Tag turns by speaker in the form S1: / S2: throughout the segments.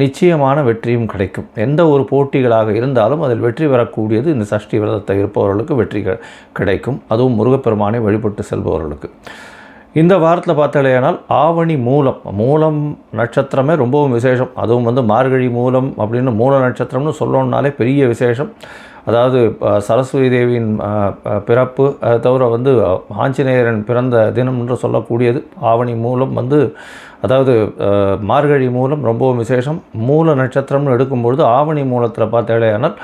S1: நிச்சயமான வெற்றியும் கிடைக்கும். எந்த ஒரு போட்டிகளாக இருந்தாலும் அதில் வெற்றி பெறக்கூடியது இந்த சஷ்டி விரதத்தை இருப்பவர்களுக்கு வெற்றி கிடைக்கும். அதுவும் முருகப்பெருமானை வழிபட்டு செல்பவர்களுக்கு. இந்த வாரத்தில் பார்த்தாலேயானால் ஆவணி மூலம் மூலம் நட்சத்திரமே ரொம்பவும் விசேஷம். அதுவும் வந்து மார்கழி மூலம் அப்படின்னு மூல நட்சத்திரம்னு சொல்லணுன்னாலே பெரிய விசேஷம். அதாவது சரஸ்வதி தேவியின் பிறப்பு அதை தவிர வந்து ஆஞ்சநேயரன் பிறந்த தினம் என்று சொல்லக்கூடியது. ஆவணி மூலம் வந்து அதாவது மார்கழி மூலம் ரொம்பவும் விசேஷம். மூல நட்சத்திரம்னு எடுக்கும்பொழுது ஆவணி மூலத்தில் பார்த்தாலேயானால்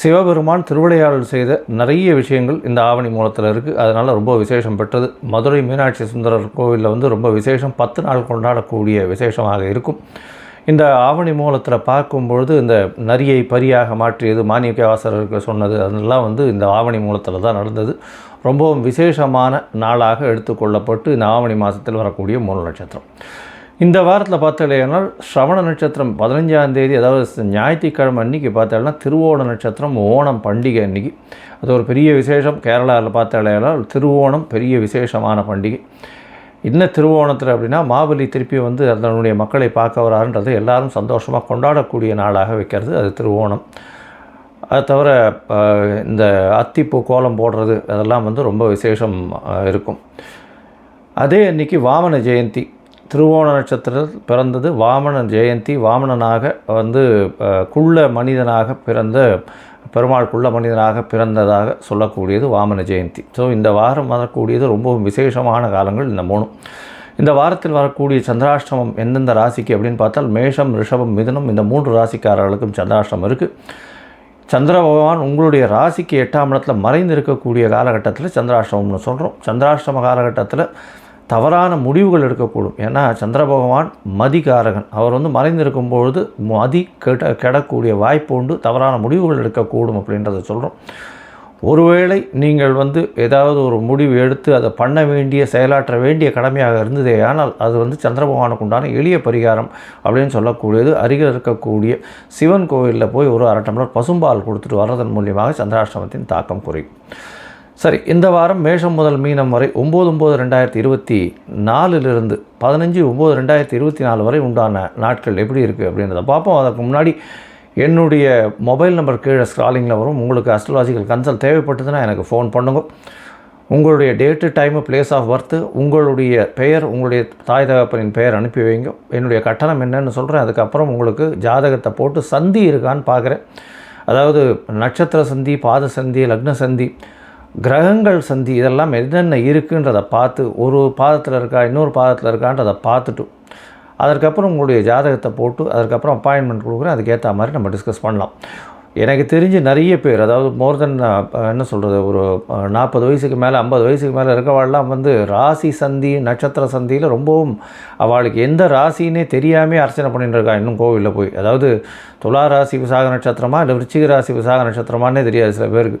S1: சிவபெருமான் திருவிளையாடல் செய்த நிறைய விஷயங்கள் இந்த ஆவணி மூலத்தில் இருக்குது அதனால் ரொம்ப விசேஷம் பெற்றது. மதுரை மீனாட்சி சுந்தரர் கோவிலில் வந்து ரொம்ப விசேஷம். பத்து நாள் கொண்டாடக்கூடிய விசேஷமாக இருக்கும். இந்த ஆவணி மூலத்தில் பார்க்கும்பொழுது இந்த நரியை பரியாக மாற்றியது மாணிக்கவாசகருக்கு சொன்னது அதெல்லாம் வந்து இந்த ஆவணி மூலத்தில் தான் நடந்தது. ரொம்பவும் விசேஷமான நாளாக எடுத்துக்கொள்ளப்பட்டு இந்த ஆவணி மாதத்தில் வரக்கூடிய மூல நட்சத்திரம். இந்த வாரத்தில் பார்த்தாலேனால் ஸ்ரவண நட்சத்திரம் பதினஞ்சாம் தேதி அதாவது ஞாயிற்றுக்கிழமை அன்னைக்கு பார்த்தாலேனா திருவோண நட்சத்திரம் ஓணம் பண்டிகை அன்னைக்கு. அது ஒரு பெரிய விசேஷம். கேரளாவில் பார்த்தாலேனால் திருவோணம் பெரிய விசேஷமான பண்டிகை. என்ன திருவோணத்தில் அப்படின்னா மாபலி திருப்பி வந்து அதனுடைய மக்களை பார்க்க வராருன்றது எல்லாரும் சந்தோஷமாக கொண்டாடக்கூடிய நாளாக வைக்கிறது. அது திருவோணம். அது தவிர இந்த அத்திப்பூ கோலம் போடுறது அதெல்லாம் வந்து ரொம்ப விசேஷம் இருக்கும். அதே அன்றைக்கி வாமன ஜெயந்தி. திருவோண நட்சத்திரத்தில் பிறந்தது வாமன ஜெயந்தி. வாமனனாக வந்து குள்ள மனிதனாக பிறந்த பெருமாள் குள்ள மனிதனாக பிறந்ததாக சொல்லக்கூடியது வாமன ஜெயந்தி. ஸோ இந்த வாரம் வரக்கூடியது ரொம்பவும் விசேஷமான காலங்கள் இந்த மூணும். இந்த வாரத்தில் வரக்கூடிய சந்திராஷ்டமம் எந்தெந்த ராசிக்கு அப்படின்னு பார்த்தால் மேஷம் ரிஷபம் மிதுனம் இந்த மூன்று ராசிக்காரர்களுக்கும் சந்திராஷ்டமம் இருக்குது சந்திர பகவான் உங்களுடைய ராசிக்கு எட்டாம் இடத்துல மறைந்து இருக்கக்கூடிய காலகட்டத்தில் சந்திராஷ்டமம்னு சொல்கிறோம் சந்திராஷ்டம காலகட்டத்தில் தவறான முடிவுகள் எடுக்கக்கூடும். ஏன்னா சந்திர பகவான் மதிகாரகன். அவர் வந்து மறைந்திருக்கும் பொழுது மதி கெட கெடக்கூடிய வாய்ப்பு உண்டு. தவறான முடிவுகள் எடுக்கக்கூடும் அப்படின்றத சொல்கிறோம் ஒருவேளை நீங்கள் வந்து ஏதாவது ஒரு முடிவு எடுத்து அதை பண்ண வேண்டிய செயலாற்ற வேண்டிய கடமையாக இருந்ததே ஆனால் அது வந்து சந்திரபகவானுக்கு உண்டான எளிய பரிகாரம் அப்படின்னு சொல்லக்கூடியது. அருகில் இருக்கக்கூடிய சிவன் கோவிலில் போய் ஒரு அரை டம்ளர் பசும்பால் கொடுத்துட்டு வர்றதன் மூலியமாக சந்திராஷ்டமத்தின் தாக்கம் குறையும். சரி இந்த வாரம் மேஷம் முதல் மீனம் வரை ஒம்பது ஒம்பது ரெண்டாயிரத்தி இருபத்தி நாலுலேருந்து பதினஞ்சு ஒம்பது ரெண்டாயிரத்தி இருபத்தி நாலு வரை உண்டான நாட்கள் எப்படி இருக்குது அப்படின்றத பார்ப்போம். அதற்கு முன்னாடி என்னுடைய மொபைல் நம்பர் கீழே ஸ்க்ராலிங்கில் வரும். உங்களுக்கு அஸ்ட்ராலஜிக்கல் கன்சல்ட் தேவைப்பட்டதுன்னா எனக்கு ஃபோன் பண்ணுங்க. உங்களுடைய date time place of birth உங்களுடைய பெயர் உங்களுடைய தாய் தகப்பனின் பெயர் அனுப்பி வைங்க. என்னுடைய கட்டணம் என்னன்னு சொல்கிறேன் அதுக்கப்புறம் உங்களுக்கு ஜாதகத்தை போட்டு சந்தி இருக்கான்னு பார்க்குறேன் அதாவது நட்சத்திர சந்தி பாத சந்தி லக்ன சந்தி கிரகங்கள் சந்தி இதெல்லாம் என்னென்ன இருக்குன்றதை பார்த்து ஒரு பாதத்தில் இருக்கா இன்னொரு பாதத்தில் இருக்கான்றதை பார்த்துட்டு அதற்கப்புறம் உங்களுடைய ஜாதகத்தை போட்டு அதுக்கப்புறம் அப்பாயின்மெண்ட் கொடுக்குறேன். அதுக்கேற்ற மாதிரி நம்ம டிஸ்கஸ் பண்ணலாம். எனக்கு தெரிஞ்சு நிறைய பேர் அதாவது மோர் தென் என்ன சொல்கிறது ஒரு நாற்பது வயசுக்கு மேலே ஐம்பது வயசுக்கு மேலே இருக்கவாள்லாம் வந்து ராசி சந்தி நட்சத்திர சந்தியில் ரொம்பவும் அவளுக்கு எந்த ராசின்னே தெரியாமல் அர்ச்சனை பண்ணிட்டு இருக்கா. இன்னும் கோவிலில் போய். அதாவது துலா ராசி விசாக நட்சத்திரமா இல்லை விருச்சிக ராசி விசாக நட்சத்திரமானே தெரியாது சில பேருக்கு.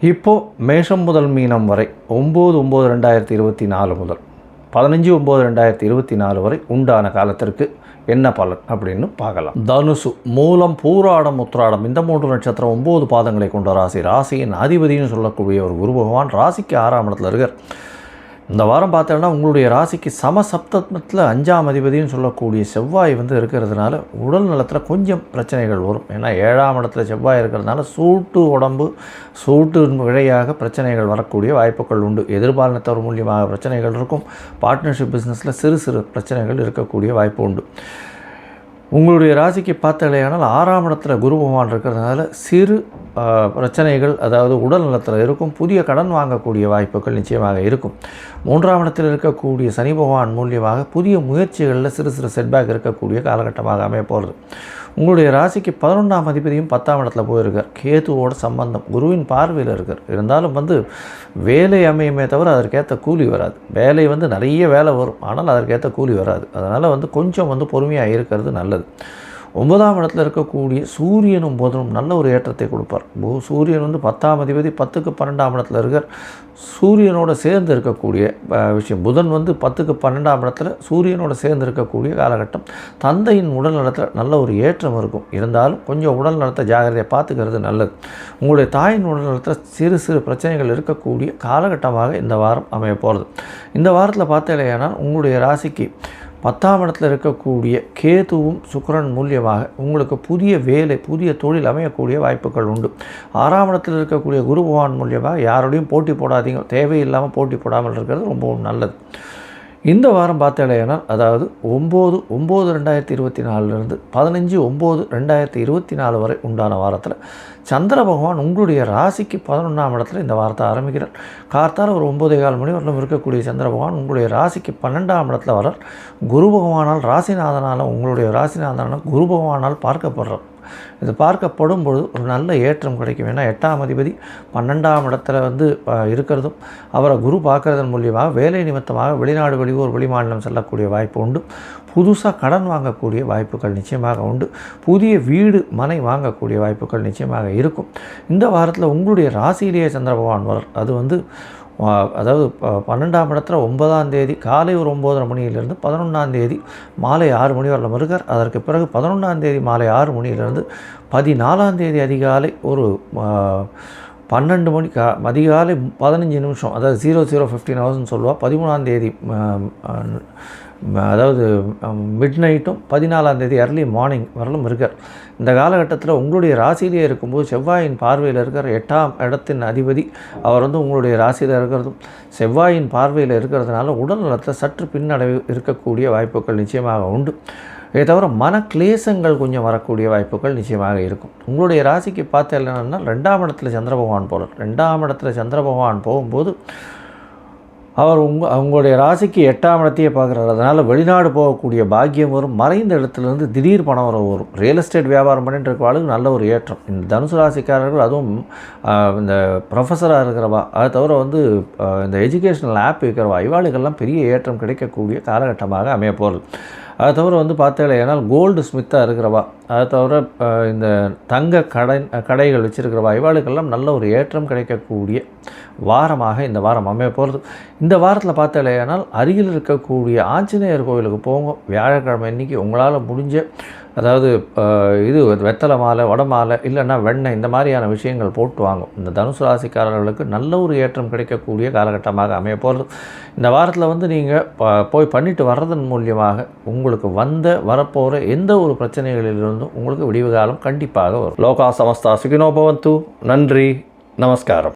S1: இப்போது மேஷம் முதல் மீனம் வரை ஒம்பது ஒம்பது ரெண்டாயிரத்தி இருபத்தி நாலு முதல் பதினஞ்சு ஒம்பது ரெண்டாயிரத்தி இருபத்தி நாலு வரை உண்டான காலத்திற்கு என்ன பலன் அப்படின்னு பார்க்கலாம். தனுசு மூலம் பூராடம் உத்ராடம் இந்த மூன்று நட்சத்திரம் ஒம்பது பாதங்களை கொண்ட ராசி. ராசியின் அதிபதினு சொல்லக்கூடிய ஒரு குரு பகவான் ராசிக்கு ஆறாம் இடத்துல இருக்கார். இந்த வாரம் பார்த்தோன்னா உங்களுடைய ராசிக்கு சம சப்தத்தில் அஞ்சாம் அதிபதினு சொல்லக்கூடிய செவ்வாய் வந்து இருக்கிறதுனால உடல் நலத்தில் கொஞ்சம் பிரச்சனைகள் வரும். ஏன்னா ஏழாம் இடத்துல செவ்வாய் இருக்கிறதுனால சூட்டு உடம்பு சூட்டு விழையாக பிரச்சனைகள் வரக்கூடிய வாய்ப்புகள் உண்டு. எதிர்பாலினத்தவர் மூலியமாக பிரச்சனைகள் இருக்கும். பார்ட்னர்ஷிப் பிஸ்னஸில் சிறு சிறு பிரச்சனைகள் இருக்கக்கூடிய வாய்ப்பு உண்டு. உங்களுடைய ராசிக்கு பார்த்தாலேயானால் ஆறாம் இடத்துல குரு பகவான் இருக்கிறதுனால சிறு பிரச்சனைகள் அதாவது உடல் நலத்தில் இருக்கும் புதிய கடன் வாங்கக்கூடிய வாய்ப்புகள் நிச்சயமாக இருக்கும். மூன்றாம் இடத்தில் இருக்கக்கூடிய சனி பகவான் மூலியமாக புதிய முயற்சிகளில் சிறு சிறு செட்பேக் இருக்கக்கூடிய காலகட்டமாக அமைய போகிறது உங்களுடைய ராசிக்கு பதினொன்றாம் அதிபதியும் பத்தாம் இடத்துல போயிருக்கார். கேதுவோட சம்பந்தம் குருவின் பார்வையில் இருக்கார். இருந்தாலும் வந்து வேலை அமையுமே தவிர அதற்கேற்ற கூலி வராது. வேலை வந்து நிறைய வேலை வரும். ஆனால் அதற்கேற்ற கூலி வராது. அதனால் வந்து கொஞ்சம் வந்து பொறுமையாக இருக்கிறது நல்லது. ஒன்பதாம் இடத்துல இருக்கக்கூடிய சூரியனும் புதனும் நல்ல ஒரு ஏற்றத்தை கொடுப்பார். பூ- சூரியன் வந்து பத்தாம் அதிபதி பத்துக்கு பன்னெண்டாம் இடத்துல இருக்கார். சூரியனோட சேர்ந்து இருக்கக்கூடிய விஷயம். புதன் வந்து பத்துக்கு பன்னெண்டாம் இடத்துல சூரியனோட சேர்ந்து இருக்கக்கூடிய காலகட்டம். தந்தையின் உடல் நலத்தில் நல்ல ஒரு ஏற்றம் இருக்கும். இருந்தாலும் கொஞ்சம் உடல் நலத்தை ஜாகிரதையை பார்த்துக்கிறது நல்லது. உங்களுடைய தாயின் உடல் நலத்தில் சிறு சிறு பிரச்சனைகள் இருக்கக்கூடிய காலகட்டமாக இந்த வாரம் அமைய போகிறது இந்த வாரத்தில் பார்த்தீங்கன்னா உங்களுடைய ராசிக்கு பத்தாம் இடத்துல இருக்கக்கூடிய கேதுவும் சுக்கரன் மூலியமாக உங்களுக்கு புதிய வேலை புதிய தொழில் அமையக்கூடிய வாய்ப்புகள் உண்டு. ஆறாம் இடத்துல இருக்கக்கூடிய குரு பகவான் மூலியமாக யாரோடையும் போட்டி போடாதீங்க. தேவையில்லாமல் போட்டி போடாமல் இருக்கிறது ரொம்பவும் நல்லது. இந்த வாரம் பார்த்தேனால் அதாவது ஒம்பது ஒம்பது ரெண்டாயிரத்தி இருபத்தி நாலுலேருந்து பதினஞ்சு ஒம்பது ரெண்டாயிரத்தி இருபத்தி நாலு வரை உண்டான வாரத்தில் சந்திர பகவான் உங்களுடைய ராசிக்கு பதினொன்றாம் இடத்துல இந்த வாரத்தை ஆரம்பிக்கிறார். கார்த்தால் ஒரு ஒம்பதே கால் மணி வரலும் இருக்கக்கூடிய சந்திர பகவான் உங்களுடைய ராசிக்கு பன்னெண்டாம் இடத்துல வரார் குரு பகவானால் ராசிநாதனால் உங்களுடைய ராசிநாதனால் குரு பகவானால் பார்க்கப்படுறார். இது பார்க்கப்படும் பொழுது ஒரு நல்ல ஏற்றம் கிடைக்கும். ஏன்னா எட்டாம் அதிபதி பன்னெண்டாம் இடத்துல வந்து இருக்கிறதும் அவரை குரு பார்க்கறதன் மூலியமாக வேலை நிமித்தமாக வெளிநாடு வெளியூர் வெளிமாநிலம் செல்லக்கூடிய வாய்ப்பு உண்டு. புதுசாக கடன் வாங்கக்கூடிய வாய்ப்புகள் நிச்சயமாக உண்டு. புதிய வீடு மனை வாங்கக்கூடிய வாய்ப்புகள் நிச்சயமாக இருக்கும். இந்த வாரத்தில் உங்களுடைய ராசியிலேயே சந்திர பகவான் வர அது வந்து அதாவது ப- பன்னெண்டாம் இடத்துல ஒன்பதாம் தேதி காலை ஒரு ஒம்போதரை மணியிலிருந்து பதினொன்றாம் தேதி மாலை ஆறு மணி வரலாம் இருக்கார். அதற்கு பிறகு பதினொன்றாம் தேதி மாலை ஆறு மணியிலிருந்து பதினாலாம் தேதி அதிகாலை ஒரு பன்னெண்டு மணி கா அதிகாலை பதினஞ்சு நிமிஷம் அதாவது ஜீரோ ஜீரோ ஃபிஃப்டீன் ஹவர்ஸ்னு சொல்லுவாள் பதிமூணாம் தேதி அதாவது மிட் நைட்டும் பதினாலாம் தேதி அர்லி மார்னிங் வரலும் இருக்கார். இந்த காலகட்டத்தில் உங்களுடைய ராசியிலே இருக்கும்போது செவ்வாயின் பார்வையில் இருக்கிற எட்டாம் இடத்தின் அதிபதி அவர் வந்து உங்களுடைய ராசியில் இருக்கிறதும் செவ்வாயின் பார்வையில் இருக்கிறதுனால உடல் நலத்தில் சற்று பின்னடைவு இருக்கக்கூடிய வாய்ப்புகள் நிச்சயமாக உண்டு. இதை தவிர மன கிளேசங்கள் கொஞ்சம் வரக்கூடிய வாய்ப்புகள் நிச்சயமாக இருக்கும். உங்களுடைய ராசிக்கு பார்த்து என்னென்னா ரெண்டாம் இடத்துல சந்திர பகவான் போகிறார் ரெண்டாம் இடத்துல சந்திர பகவான் போகும்போது அவர் உங்க அவங்களுடைய ராசிக்கு எட்டாம் இடத்தையே பார்க்குறாரு. அதனால் வெளிநாடு போகக்கூடிய பாக்கியம் வரும். மறைந்த இடத்துலேருந்து திடீர் பணம் வர வரும். ரியல் எஸ்டேட் வியாபாரம் பண்ணிட்டு இருக்க ஆளுக்கு நல்ல ஒரு ஏற்றம். இந்த தனுசு ராசிக்காரர்கள் அதுவும் இந்த ப்ரொஃபஸராக இருக்கிறவா? அதை தவிர வந்து இந்த எஜுகேஷனல் ஆப் இருக்கிறவா இவாளுக்கெல்லாம் பெரிய ஏற்றம் கிடைக்கக்கூடிய காலகட்டமாக அமைய போகிறது. அதை தவிர வந்து பார்த்தீங்கன்னா ஏன்னால் கோல்டு ஸ்மித்தாக இருக்கிறவா? அதை தவிர இந்த தங்க கடை கடைகள் வச்சுருக்கிற வாய்வாளுக்கெல்லாம் நல்ல ஒரு ஏற்றம் கிடைக்கக்கூடிய வாரமாக இந்த வாரம் அமைய போகிறது இந்த வாரத்தில் பார்த்தாலேயானால் அருகில் இருக்கக்கூடிய ஆஞ்சநேயர் கோவிலுக்கு போங்க. வியாழக்கிழமை இன்றைக்கி உங்களால் முடிஞ்ச அதாவது இது வெத்தலை மாலை வடை மாலை இல்லைன்னா வெண்ணெய் இந்த மாதிரியான விஷயங்கள் போட்டு வாங்கும் இந்த தனுசு ராசிக்காரர்களுக்கு நல்ல ஒரு ஏற்றம் கிடைக்கக்கூடிய காலகட்டமாக அமைய போகிறது இந்த வாரத்தில் வந்து நீங்கள் போய் பண்ணிட்டு வர்றதன் மூலியமாக உங்களுக்கு வந்த வரப்போகிற எந்த ஒரு பிரச்சனைகளிலிருந்து பிரச்சனைகளிலிருந்தும் உங்களுக்கு விடிவு காலம் கண்டிப்பாக வரும். லோகா சமஸ்தா சுகினோபவந்து நன்றி. நமஸ்காரம்.